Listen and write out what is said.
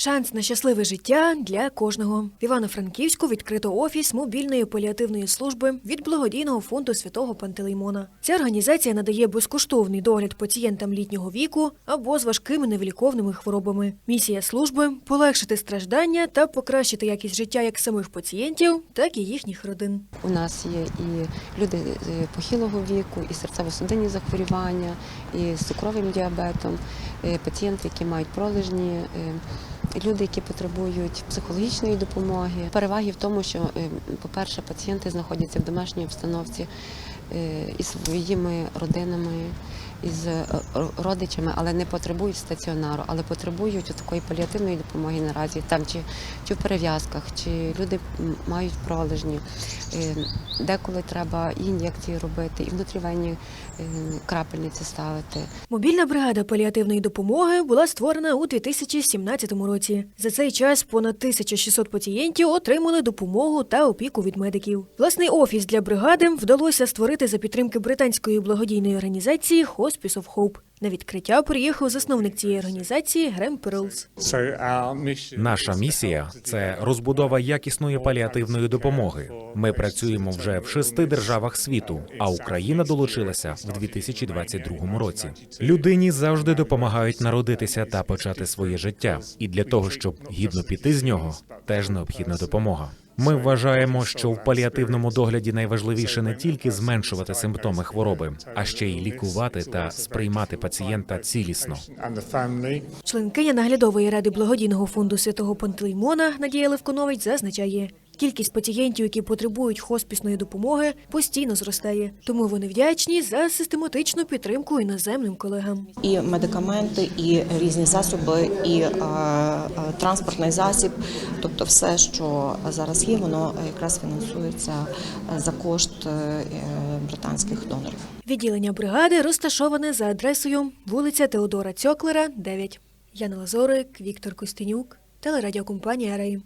Шанс на щасливе життя для кожного. В Івано-Франківську відкрито офіс мобільної паліативної служби від благодійного фонду святого Пантелеймона. Ця організація надає безкоштовний догляд пацієнтам літнього віку або з важкими невиліковними хворобами. Місія служби полегшити страждання та покращити якість життя як самих пацієнтів, так і їхніх родин. У нас є і люди похилого віку, і серцево-судинні захворювання, і з цукровим діабетом, е, пацієнти, які мають пролежні, е, люди, які потребують психологічної допомоги. Переваги в тому, що, е, по-перше, пацієнти знаходяться в домашній обстановці е, із своїми родинами. Із е, родичами, але не потребують стаціонару, але потребують такої паліативної допомоги наразі, там чи, чи в перев'язках, чи люди мають пролежні. Е, Деколи треба і ін'єкції робити, і внутрівенні е, крапельниці ставити. Мобільна бригада паліативної допомоги була створена у 2017 році. За цей час понад 1600 пацієнтів отримали допомогу та опіку від медиків. Власний офіс для бригади вдалося створити за підтримки британської благодійної організації Hospice of Hope. На відкриття приїхав засновник цієї організації Грем Перлс. Наша місія це розбудова якісної паліативної допомоги. Ми працюємо вже в шести державах світу, а Україна долучилася в 2022 році. Людині завжди допомагають народитися та почати своє життя. І для того, щоб гідно піти з нього, теж необхідна допомога. Ми вважаємо, що в паліативному догляді найважливіше не тільки зменшувати симптоми хвороби, а ще й лікувати та сприймати пацієнта цілісно. Членкиня наглядової ради благодійного фонду святого Пантелеймона Надія Левконович зазначає, кількість пацієнтів, які потребують хоспісної допомоги, постійно зростає. Тому вони вдячні за систематичну підтримку іноземним колегам. і медикаменти, і різні засоби, і е, е, транспортний засіб. Тобто, все, що зараз є, воно якраз фінансується е, за кошт е, е, британських донорів. Відділення бригади розташоване за адресою вулиця Теодора Цьоклера, 9. Яна Лазорик, Віктор Костенюк, телерадіокомпанія Рей.